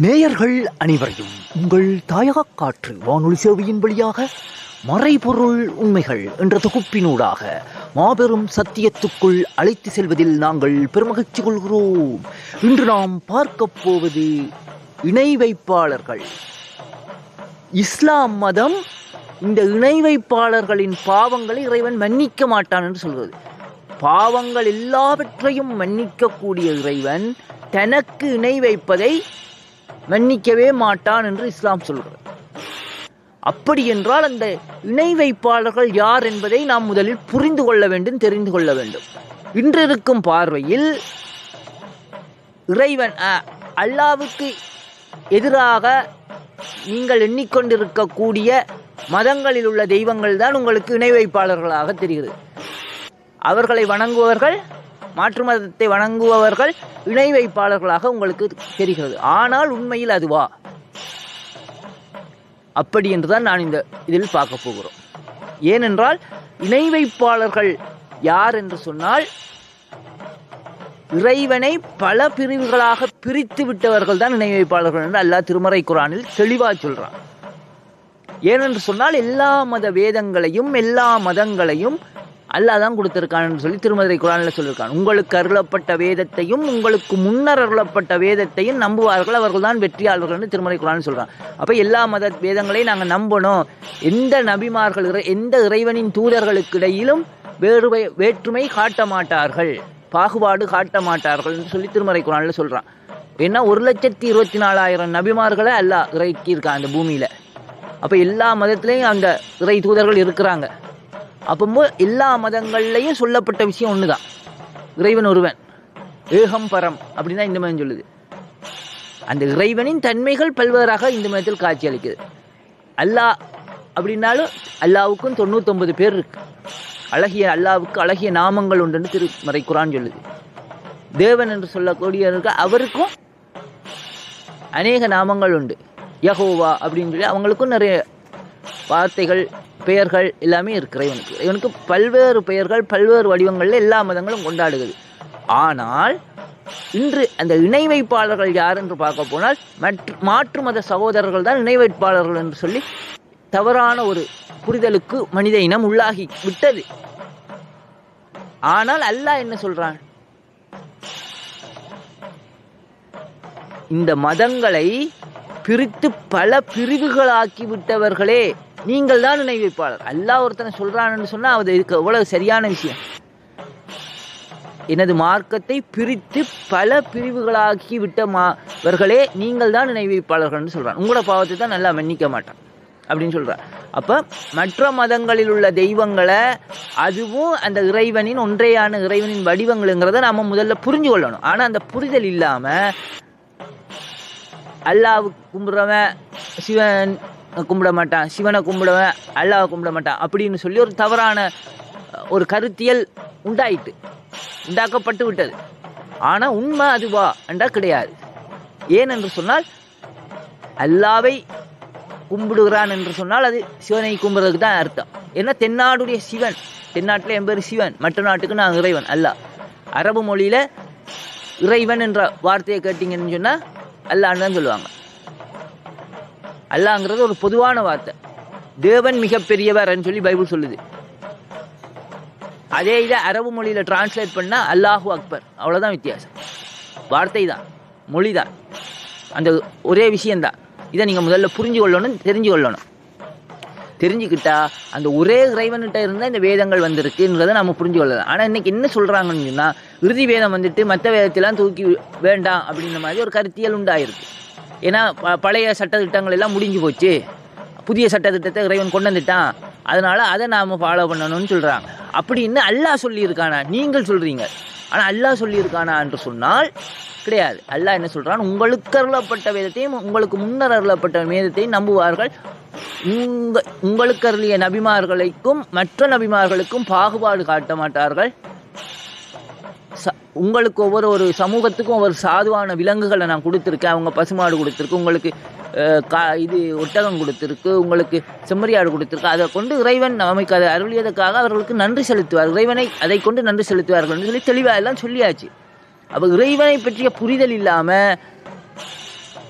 நேயர்கள் அனைவரையும் உங்கள் தாயக காற்று வானொலி சேவையின் வழியாக மறைபொருள் உண்மைகள் என்ற தொகுப்பினூடாக மாபெரும் சத்தியத்துக்குள் அழைத்து செல்வதில் நாங்கள் பெருமகிழ்ச்சி கொள்கிறோம். இன்று நாம் பார்க்கப் போவது இணை வைப்பாளர்கள். இஸ்லாம் மதம் இந்த இணை வைப்பாளர்களின் பாவங்களை இறைவன் மன்னிக்க மாட்டான் என்று சொல்கிறது பாவங்கள் எல்லாவற்றையும் மன்னிக்கக்கூடிய இறைவன் தனக்கு இணை வைப்பதை மன்னிக்கவே மாட்டான் என்று இஸ்லாம் சொல்கிறது. அப்படி என்றால் அந்த இணை வைப்பாளர்கள் யார் என்பதை நாம் முதலில் புரிந்து கொள்ள வேண்டும் தெரிந்து கொள்ள வேண்டும். இன்றிருக்கும் பார்வையில் இறைவன் அல்லாவுக்கு எதிராக நீங்கள் எண்ணிக்கொண்டிருக்கக்கூடிய மதங்களில் உள்ள தெய்வங்கள் தான் உங்களுக்கு இணை வைப்பாளர்களாக தெரிகிறது. அவர்களை வணங்குவவர்கள் மாற்று மதத்தை வணங்குபவர்கள் இணை வைப்பாளர்களாக உங்களுக்கு தெரிகிறது. ஆனால் உண்மையில் அதுவா அப்படி என்றுதான் நான் இந்த இதில் பார்க்க போகிறோம். ஏனென்றால் இணை வைப்பாளர்கள் யார் என்று சொன்னால் இறைவனை பல பிரிவுகளாக பிரித்து விட்டவர்கள் தான் இணை வைப்பாளர்கள் என்று அல்லா திருமறை குரானில் தெளிவாக சொல்றான். ஏனென்று சொன்னால் எல்லா மத வேதங்களையும் எல்லா மதங்களையும் அல்லாஹ் தான் கொடுத்துருக்கான்னு சொல்லி திருமதுரை குரானில் சொல்லியிருக்கான் உங்களுக்கு அருளப்பட்ட வேதத்தையும் உங்களுக்கு முன்னர் அருளப்பட்ட வேதத்தையும் நம்புவார்கள் அவர்கள் தான் வெற்றியாளர்கள்னு திருமறை குரான் சொல்கிறான் அப்போ எல்லா மத வேதங்களையும் நாங்கள் நம்பணும். எந்த நபிமார்கள் எந்த இறைவனின் தூதர்களுக்கு இடையிலும் வேறுவை வேற்றுமை காட்ட மாட்டார்கள். பாகுபாடு காட்ட மாட்டார்கள்னு சொல்லி திருமறை குரானில் சொல்கிறான் ஏன்னா ஒரு லட்சத்தி இருபத்தி நாலாயிரம் நபிமார்களை அல்லாஹ் இறக்கியிருக்கான் அந்த பூமியில். அப்போ எல்லா மதத்துலேயும் அந்த இறை தூதர்கள் இருக்கிறாங்க. அப்போ எல்லா மதங்கள்லையும் சொல்லப்பட்ட விஷயம் ஒன்று தான் இறைவன் ஒருவன். ஏகம் பரம் அப்படின்னு தான் இந்த மதம் சொல்லுது. அந்த இறைவனின் தன்மைகள் பல்வேறாக இந்த மதத்தில் காட்சி அளிக்குது. அல்லாஹ் அப்படின்னாலும் அல்லாவுக்கும் தொண்ணூத்தொம்பது பேர் இருக்கு. அழகிய அல்லாவுக்கு அழகிய நாமங்கள் உண்டுன்னு திருமறை குரான் சொல்லுது. தேவன் என்று சொல்லக்கூடியவருக்கு அவருக்கும் அநேக நாமங்கள் உண்டு. யகோவா அப்படின்னு சொல்லி அவங்களுக்கும் நிறைய வார்த்தைகள் பெயர்கள் எல்லாமே இருக்கு இறைவனுக்கு இவனுக்கு பல்வேறு பெயர்கள் பல்வேறு வடிவங்களில் எல்லா மதங்களும் கொண்டாடுகிறது. ஆனால் இன்று அந்த இணை வைப்பாளர்கள் யார் என்று பார்க்க போனால் மற்ற மாற்று மத சகோதரர்கள் தான் இணை வைப்பாளர்கள் என்று சொல்லி தவறான ஒரு புரிதலுக்கு மனித இனம் உள்ளாகி விட்டது. ஆனால் அல்லாஹ் என்ன சொல்றான்? இந்த மதங்களை பிரித்து பல பிரிவுகளாக்கி விட்டவர்களே நீங்கள் தான் நினைவு வைப்பாளர். அல்லாஹ் ஒருத்தனை சொல்கிறான்னு சொன்னால் அது இதுக்கு எவ்வளவு சரியான விஷயம். எனது மார்க்கத்தை பிரித்து பல பிரிவுகளாக்கி விட்ட மாவர்களே நீங்கள் தான் இணை சொல்கிறான் சொல்றான். உங்களோட பாவத்தை தான் நல்லா மன்னிக்க மாட்டான். அப்படின்னு சொல்றான். அப்ப மற்ற மதங்களில் உள்ள தெய்வங்களை அதுவும் அந்த இறைவனின் ஒன்றையான இறைவனின் வடிவங்களுங்கிறத நாம் முதல்ல புரிஞ்சு கொள்ளணும். ஆனால் அந்த புரிதல் இல்லாம அல்லாஹ் கும்பிட்றவன் சிவன் கும்பிட மாட்டான். சிவனை கும்பிடுவேன் அல்லாவை கும்பிட மாட்டான். அப்படின்னு சொல்லி ஒரு தவறான ஒரு கருத்தியல் உண்டாயிட்டு உண்டாக்கப்பட்டு விட்டது. ஆனால் உண்மை அதுவா என்றால் கிடையாது. ஏன் என்று சொன்னால் அல்லாவை கும்பிடுகிறான் என்று சொன்னால் அது சிவனை கும்பிடுறதுக்கு தான் அர்த்தம். ஏன்னா தென்னாடுடைய சிவன் தென்னாட்டில் என் பேர் சிவன் மற்ற நாட்டுக்கு நான் இறைவன் அல்லாஹ் அரபு மொழியில் இறைவன் என்ற வார்த்தையை கேட்டிங்கன்னு சொன்னால் அல்லான்னு தான் சொல்லுவாங்க. அல்லாங்கிறது ஒரு பொதுவான வார்த்தை. தேவன் மிகப்பெரியவர்ன்னு சொல்லி பைபிள் சொல்லுது. அதே இதை அரபு மொழியில் டிரான்ஸ்லேட் பண்ணால் அல்லாஹூ அக்பர். அவ்வளோதான் வித்தியாசம். வார்த்தை தான் மொழி தான் அந்த ஒரே விஷயந்தான் இதை நீங்கள் முதல்ல புரிஞ்சு கொள்ளணும் தெரிஞ்சு கொள்ளணும் தெரிஞ்சுக்கிட்டா அந்த ஒரே இறைவன்கிட்ட இருந்தால் இந்த வேதங்கள் வந்திருக்குன்றதை நம்ம புரிஞ்சு கொள்ளலாம் ஆனால் இன்றைக்கி என்ன சொல்கிறாங்கன்னு சொன்னால் இறுதி வேதம் வந்துட்டு மற்ற வேதத்தெல்லாம் தூக்கி வேண்டாம் அப்படின்ற மாதிரி ஒரு கருத்தியல் உண்டாயிருக்கு. ஏன்னா ப- பழைய சட்டத்திட்டங்கள் எல்லாம் முடிஞ்சு போச்சு. புதிய சட்டத்திட்டத்தை இறைவன் கொண்டு வந்துட்டான். அதனால் அதை நாம் ஃபாலோ பண்ணணும்னு சொல்கிறாங்க அப்படின்னு அல்லாஹ் சொல்லியிருக்கானா? நீங்கள் சொல்கிறீங்க ஆனால் அல்லாஹ் சொல்லியிருக்கானா என்று சொன்னால் கிடையாது. அல்லாஹ் என்ன சொல்கிறான் உங்களுக்கு அருளப்பட்ட வேதத்தையும் உங்களுக்கு முன்னர் அருளப்பட்ட வேதத்தையும் நம்புவார்கள். உங்க உங்களுக்கு அருளிய நபிமார்களுக்கும் மற்ற நபிமார்களுக்கும் பாகுபாடு காட்ட மாட்டார்கள். ச- உங்களுக்கு ஒவ்வொரு ஒரு சமூகத்துக்கும் ஒவ்வொரு சாதுவான விலங்குகளை நான் கொடுத்துருக்கேன். அவங்க பசுமாடு கொடுத்துருக்கு உங்களுக்கு கா இது ஒட்டகம் கொடுத்துருக்கு உங்களுக்கு செம்மறியாடு கொடுத்துருக்கு. அதை கொண்டு இறைவன் நமக்கு அதை அருளியதற்காக அவர்களுக்கு நன்றி செலுத்துவார். இறைவனை அதை கொண்டு நன்றி செலுத்துவார்கள் சொல்லி தெளிவாக எல்லாம் சொல்லியாச்சு. அப்போ இறைவனை பற்றிய புரிதல் இல்லாமல்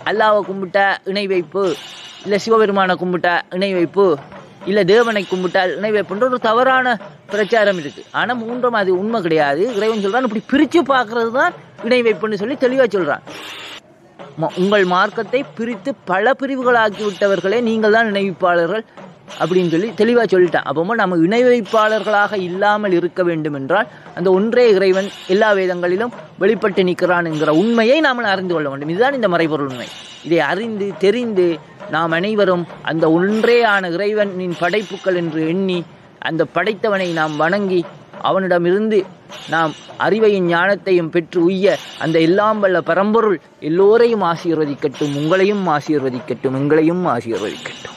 அல்லாவை கும்பிட்டா இணை வைப்பு இல்லை சிவபெருமானை கும்பிட்டா இணை வைப்பு இல்லை தேவனை கும்பிட்டால் இணை வைப்புன்ற ஒரு தவறான பிரச்சாரம் இருக்குது ஆனால் மூன்றும் அது உண்மை கிடையாது. இறைவன் சொல்கிறான் இப்படி பிரித்து பார்க்கறது தான் இணை வைப்புன்னு சொல்லி தெளிவாக சொல்கிறான் உங்கள் மார்க்கத்தை பிரித்து பல பிரிவுகளாக்கி விட்டவர்களே நீங்கள் தான் இணைவிப்பாளர்கள் அப்படின்னு சொல்லி தெளிவாக சொல்லிட்டான். அப்போ நம்ம இணை வைப்பாளர்களாக இல்லாமல் இருக்க வேண்டும் என்றால் அந்த ஒன்றே இறைவன் எல்லா வேதங்களிலும் வெளிப்பட்டு நிற்கிறான் என்கிற உண்மையை நாம் அறிந்து கொள்ள வேண்டும். இதுதான் இந்த மறைபொருள் உண்மை. இதை அறிந்து தெரிந்து நாம் அனைவரும் அந்த ஒன்றேயான இறைவனின் படைப்புகள் என்று எண்ணி அந்த படைத்தவனை நாம் வணங்கி அவனிடமிருந்து நாம் அறிவையும் ஞானத்தையும் பெற்று உய்ய அந்த எல்லாம் வல்ல பரம்பொருள் எல்லோரையும் ஆசீர்வதிக்கட்டும் உங்களையும் ஆசீர்வதிக்கட்டும் எங்களையும் ஆசீர்வதிக்கட்டும்.